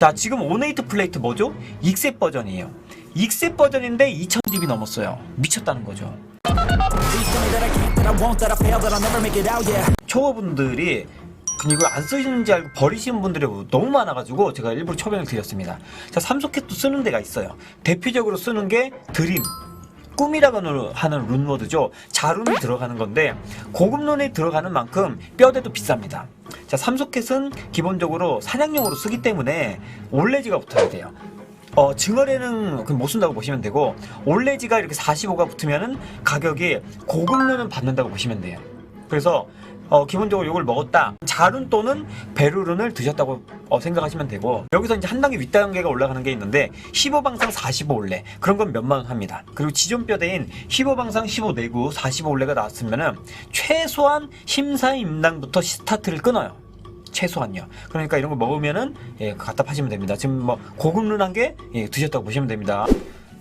자, 지금 오네이트 플레이트 뭐죠? 익셉 버전이에요. 익셉 버전인데 2000딥이 넘었어요. 미쳤다는 거죠. 초보분들이 이걸 안 쓰시는지 알고 버리시는 분들이 너무 많아가지고 제가 일부러 처방을 드렸습니다. 자, 삼소켓도 쓰는 데가 있어요. 대표적으로 쓰는 게 드림. 꿈이라고 하는 룬워드죠. 자룬이 들어가는 건데 고급 룬에 들어가는 만큼 뼈대도 비쌉니다. 자, 삼소켓은 기본적으로 사냥용으로 쓰기 때문에 올레지가 붙어야 돼요. 어, 증얼에는 그못 쓴다고 보시면 되고 올레지가 이렇게 45가 붙으면은 가격이 고급 룬은 받는다고 보시면 돼요. 그래서 어, 기본적으로 이걸 먹었다. 자룬 또는 베르룬을 드셨다고 어, 생각하시면 되고 여기서 이제 한 단계 윗단계가 올라가는 게 있는데 15방상 45올레 그런 건 몇만 원 합니다. 그리고 지존뼈대인 15방상 15내구 45올레가 나왔으면은 최소한 심사임당부터 스타트를 끊어요. 최소한요. 그러니까 이런 거 먹으면은 예, 갖다 파시면 됩니다. 지금 뭐 고급룬한 게 예, 드셨다고 보시면 됩니다.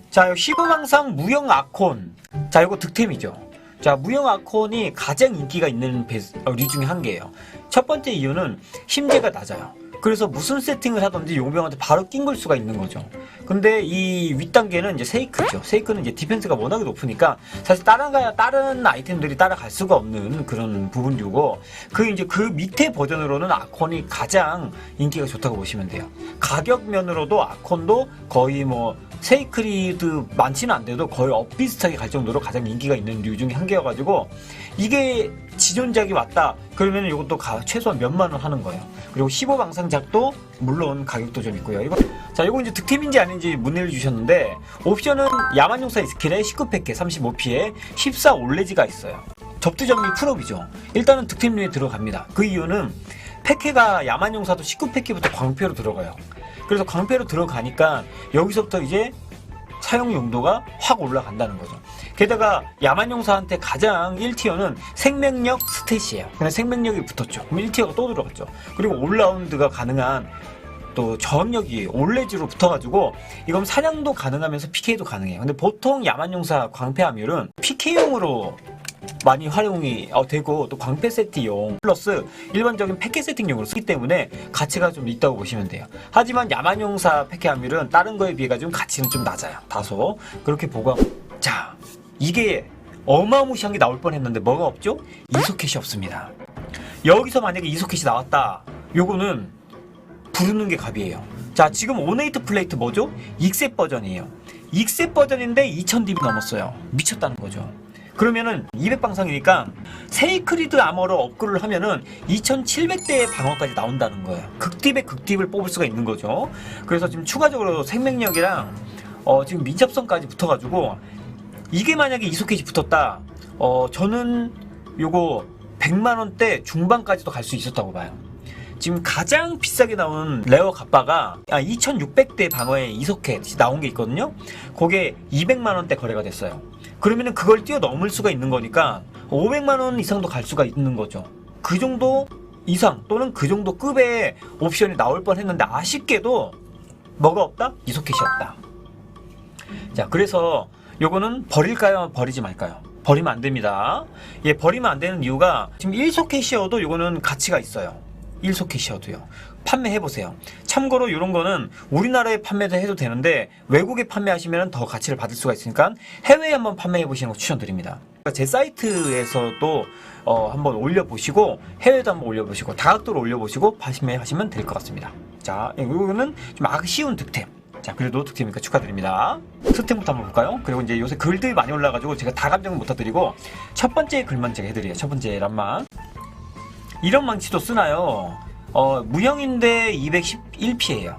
자, 15방상 무형 아콘. 자, 이거 득템이죠. 자, 무형 아콘이 가장 인기가 있는 배- 어, 류 중에 한 개예요. 첫 번째 이유는 힘재가 낮아요. 그래서 무슨 세팅을 하든지 용병한테 바로 낑걸 수가 있는 거죠. 근데 이 윗단계는 이제 세이크죠. 세이크는 이제 디펜스가 워낙에 높으니까 사실 따라가야 다른 아이템들이 따라갈 수가 없는 그런 부분이고 그 이제 그 밑에 버전으로는 아콘이 가장 인기가 좋다고 보시면 돼요. 가격 면으로도 아콘도 거의 뭐 세이크리드 많지는 않대도 거의 엇비슷하게 갈 정도로 가장 인기가 있는 류 중에 한 개여가지고 이게 지존작이 왔다 그러면 이것도 가- 최소한 몇만 원 하는 거예요. 그리고 15방상작도 물론 가격도 좀 있고요. 이거 자 이거 이제 득템인지 아닌지 문의를 주셨는데 옵션은 야만용사 스킬에 19팩에 35피에 14 올레지가 있어요. 접두정리 풀업이죠. 일단은 득템류에 들어갑니다. 그 이유는 패케가 야만용사도 19패키부터 광패로 들어가요. 그래서 광패로 들어가니까 여기서부터 이제 사용 용도가 확 올라간다는 거죠. 게다가 야만용사한테 가장 1티어는 생명력 스탯이에요. 그냥 생명력이 붙었죠. 그럼 1티어가 또 들어갔죠. 그리고 올라운드가 가능한 또 저항력이 올레지로 붙어가지고 이건 사냥도 가능하면서 PK도 가능해요. 근데 보통 야만용사 광패 함율은 PK용으로 많이 활용이 어, 되고 또 광패 세트용 플러스 일반적인 패킷 세팅용으로 쓰기 때문에 가치가 좀 있다고 보시면 돼요. 하지만 야만용사 패킷 함율은 다른 거에 비해 가지고 가치는 좀 낮아요. 다소 그렇게 보고 자 이게 어마무시한 게 나올 뻔했는데 뭐가 없죠? 이소켓이 없습니다. 여기서 만약에 이소켓이 나왔다. 요거는 부르는 게 갑이에요. 자, 지금 오네이트 플레이트 뭐죠? 익셉 버전이에요. 익셉 버전인데 2000딥이 넘었어요. 미쳤다는 거죠. 그러면은 200방상이니까 세이크리드 아머로 업글을 하면은 2700대의 방어까지 나온다는 거예요. 극딥의 극딥을 뽑을 수가 있는 거죠. 그래서 지금 추가적으로 생명력이랑 어, 지금 민첩성까지 붙어가지고 이게 만약에 이소켓이 붙었다. 어, 저는 요거 100만원대 중반까지도 갈 수 있었다고 봐요. 지금 가장 비싸게 나온 레어 갑바가 아, 2600대 방어에 이소켓이 나온 게 있거든요. 그게 200만 원대 거래가 됐어요. 그러면은 그걸 뛰어넘을 수가 있는 거니까 500만 원 이상도 갈 수가 있는 거죠. 그 정도 이상 또는 그 정도 급의 옵션이 나올 뻔 했는데 아쉽게도 뭐가 없다? 이소켓이 없다. 자, 그래서 요거는 버릴까요? 버리지 말까요? 버리면 안 됩니다. 예, 버리면 안 되는 이유가 지금 1소켓이어도 요거는 가치가 있어요. 1소켓이어도요. 판매해 보세요. 참고로 이런 거는 우리나라에 판매도 해도 되는데 외국에 판매하시면 더 가치를 받을 수가 있으니까 해외에 한번 판매해 보시는 거 추천드립니다. 제 사이트에서도 어, 한번 올려보시고 해외도 한번 올려보시고 다각도로 올려보시고 판매하시면 될 것 같습니다. 자, 이거는 좀 아쉬운 득템. 자, 그래도 득템이니까 축하드립니다. 스템부터 한번 볼까요? 그리고 이제 요새 글들이 많이 올라가지고 제가 다 감정을 못 타드리고 첫 번째 글만 제가 해드려요. 첫 번째 란만. 이런 망치도 쓰나요? 어, 무형인데 211피해요.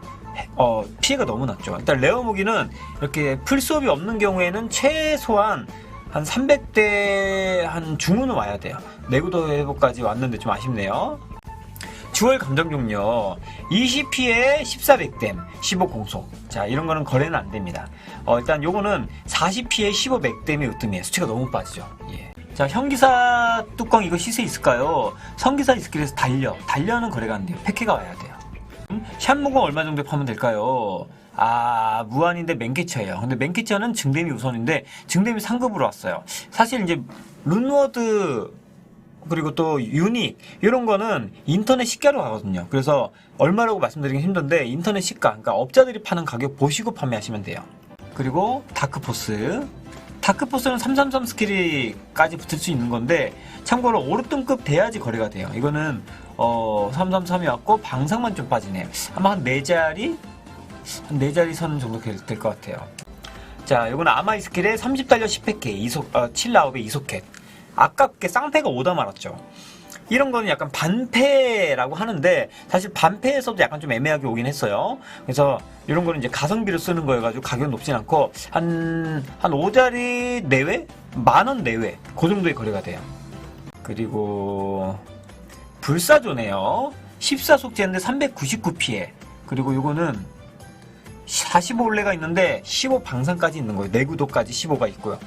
어, 피해가 너무 낮죠. 일단 레어 무기는 이렇게 풀수업이 없는 경우에는 최소한 한 300대 한 중후는 와야 돼요. 내구도 회복까지 왔는데 좀 아쉽네요. 주얼 감정 종료 20피에 1400댐 15공속 자 이런 거는 거래는 안 됩니다 어, 일단 요거는 40피에 1500댐이 으뜸이에요 수치가 너무 빠지죠 예. 자 현기사 뚜껑 이거 시세 있을까요? 성기사 스킬에서 달려. 달려는 거래가 안 돼요. 패키가 와야 돼요. 음? 샷무공 얼마 정도에 파면 될까요? 아 무한인데 맨캐쳐예요. 근데 맨캐쳐는 증댐이 우선인데 증댐이 상급으로 왔어요. 사실 이제 룬워드 그리고 또 유닉 이런 거는 인터넷 시가로 가거든요. 그래서 얼마라고 말씀드리긴 힘든데 인터넷 시가 그러니까 업자들이 파는 가격 보시고 판매하시면 돼요. 그리고 다크포스 다크포스는 333 스킬이까지 붙을 수 있는 건데 참고로 5등급 돼야지 거래가 돼요. 이거는 어 333이 왔고 방상만 좀 빠지네요. 아마 한 4자리 한 4자리 선 정도 될 것 같아요. 자, 이거는 아마이 스킬의 30달러 10팩에 이속, 어, 7라업의 이소켓. 아깝게 쌍패가 오다 말았죠. 이런 거는 약간 반패라고 하는데 사실 반패에서도 약간 좀 애매하게 오긴 했어요. 그래서 이런 거는 이제 가성비로 쓰는 거여가지고 가격은 높진 않고 한, 한 5자리 내외? 만원 내외. 그 정도의 거래가 돼요. 그리고 불사조네요. 14속제인데 399피해. 그리고 요거는 45올레가 있는데 15 방산까지 있는 거예요. 내구도까지 15가 있고요.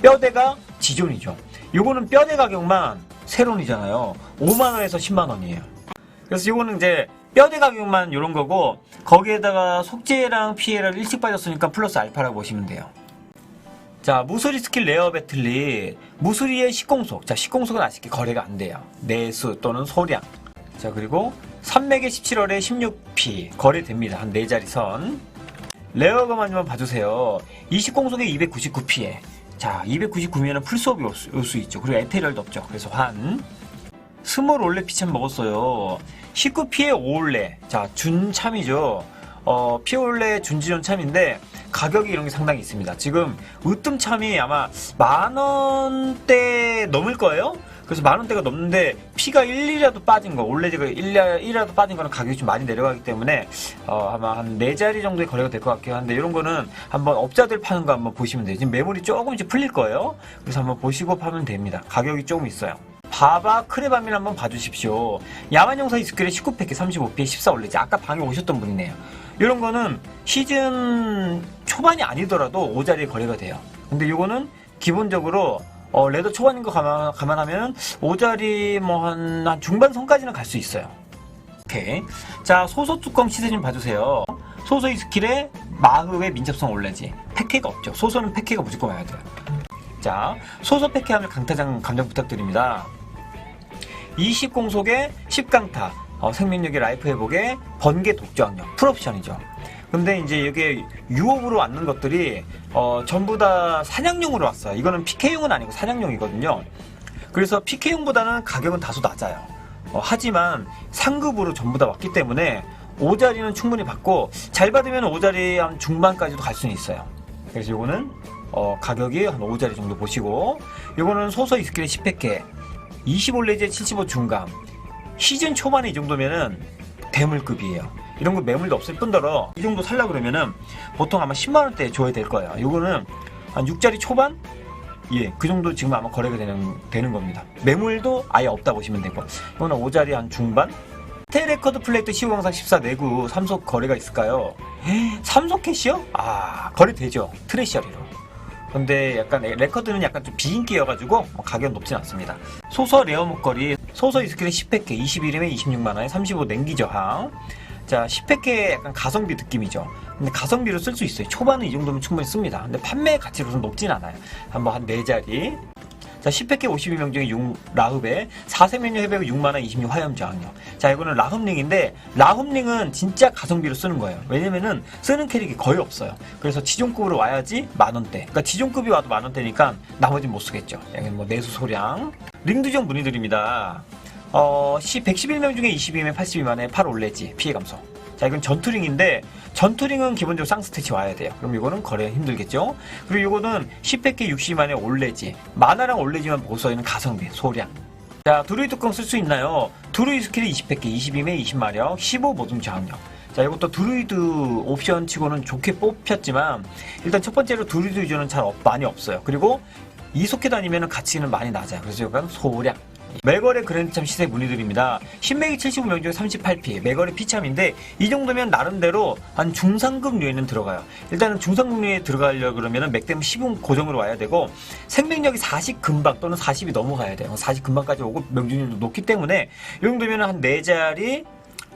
뼈대가 지존이죠. 요거는 뼈대 가격만 세론이잖아요. 5만 원에서 10만 원이에요. 그래서 요거는 이제 뼈대 가격만 요런 거고 거기에다가 속죄랑 피해를 일찍 빠졌으니까 플러스 알파라고 보시면 돼요. 자, 무수리 스킬 레어 배틀리 무수리의 식공속. 자, 식공속은 아쉽게 거래가 안 돼요. 내수 또는 소량. 자, 그리고 산맥의 17월에 16P 거래됩니다. 한 4자리 선. 레어가만 좀 봐주세요. 20공속에 299피해. 자, 299면은 풀수업이 올 수 있죠. 그리고 에테리얼도 없죠. 그래서 환. 스몰 올레 피참 먹었어요. 19피해 5올레. 자, 준참이죠. 어, 피올레 준지존 참인데 가격이 이런 게 상당히 있습니다. 지금 으뜸 참이 아마 만 원대 넘을 거예요. 그래서 만 원대가 넘는데 피가 1이라도 빠진 거, 올레지가 1이라도 빠진 거는 가격이 좀 많이 내려가기 때문에 어, 아마 한 네 자리 정도의 거래가 될 것 같긴 한데 이런 거는 한번 업자들 파는 거 한번 보시면 돼요. 지금 매물이 조금씩 풀릴 거예요. 그래서 한번 보시고 파면 됩니다. 가격이 조금 있어요. 바바 크레바민 한번 봐주십시오. 야만용사 이스킬의 19팩에 35피에 14 올리지. 아까 방에 오셨던 분이네요. 이런 거는 시즌 초반이 아니더라도 5자리에 거래가 돼요. 근데 이거는 기본적으로 어, 레더 초반인 거 감안, 감안하면 5자리 뭐 한, 한 중반 선까지는 갈 수 있어요. 오케이. 자, 소소 뚜껑 시세 좀 봐주세요. 소소의 스킬에 마흡의 민첩성 올레지. 패키가 없죠. 소소는 패키가 무조건 와야 돼요. 자, 소소 패키 하면 강타장 감정 부탁드립니다. 20공속에 10강타, 어, 생명력의 라이프 회복에 번개 독저항력, 풀옵션이죠. 근데 이제 이게 유업으로 왔는 것들이 어, 전부 다 사냥용으로 왔어요. 이거는 PK용은 아니고 사냥용이거든요. 그래서 PK용보다는 가격은 다소 낮아요. 어, 하지만 상급으로 전부 다 왔기 때문에 5자리는 충분히 받고 잘 받으면 5자리 한 중반까지도 갈 수는 있어요. 그래서 이거는 어, 가격이 한 5자리 정도 보시고 이거는 소서 스킬의 10팩에 25레제 75 중감 시즌 초반에 이 정도면은 대물급이에요. 이런 거 매물도 없을 뿐더러 이 정도 살라 그러면은 보통 아마 10만 원대 줘야 될 거예요. 이거는 한 6자리 초반? 예, 그 정도 지금 아마 거래가 되는 되는 겁니다. 매물도 아예 없다 보시면 되고 이거는 5자리 한 중반? 테레커드 플레이트 15영상 14 내구 3속 거래가 있을까요? 3속 캐시요? 아, 거래되죠. 트레셔리로. 근데 약간 레커드는 약간 좀 비인기여가지고 뭐 가격은 높진 않습니다. 소서 레어 목걸이 소서 이스킬의 10팩에 21임에 26만원에 35 냉기 저항 자 10팩에 약간 가성비 느낌이죠. 근데 가성비로 쓸 수 있어요. 초반은 이 정도면 충분히 씁니다. 근데 판매 가치로는 높진 않아요. 한번 한 4자리 자, 10팩에 52명 중에 6 라흡에 4세면역 회백은 6만원 26 화염 저항력. 자, 이거는 라흡링인데, 라흡링은 진짜 가성비로 쓰는 거예요. 왜냐면은 쓰는 캐릭이 거의 없어요. 그래서 지존급으로 와야지 만원대. 그러니까 지존급이 와도 만원대니까 나머지는 못 쓰겠죠. 여기 뭐 내수 소량. 링두정 문의드립니다. 어, 111명 중에 22명 82만에 8 올레지. 피해 감소. 자, 이건 전투링인데 전투링은 기본적으로 쌍스태치 와야 돼요. 그럼 이거는 거래 힘들겠죠? 그리고 이거는 10팩에 60만에 올레지. 만화랑 올레지만 보고 써있는 가성비, 소량. 자, 두루이 뚜껑 쓸 수 있나요? 두루이 스킬이 20팩에 22매 20마력, 15 모둠 저항력. 자, 이것도 드루이드 옵션 치고는 좋게 뽑혔지만, 일단 첫 번째로 드루이드 유저는 잘 없- 많이 없어요. 그리고 이속해 다니면 가치는 많이 낮아요. 그래서 이건 소량. 매거래 그랜드참 시세 문의드립니다. 신매기 75명 중에 38피, 매거래 피참인데 이 정도면 나름대로 한 중상급 류에는 들어가요. 일단은 중상급 류에 들어가려 그러면은 맥댐 10은 고정으로 와야 되고 생명력이 40 금방 또는 40이 넘어가야 돼요. 40 금방까지 오고 명중률도 높기 때문에 이 정도면 한 4자리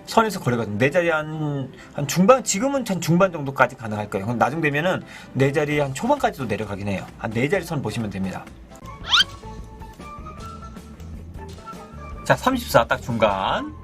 선에서 거래가 네 자리 한, 한 중반, 지금은 한 중반 정도까지 가능할 거예요. 나중 되면은 네 자리 한 초반까지도 내려가긴 해요. 한 네 자리 선 보시면 됩니다. 자, 34 딱 중간.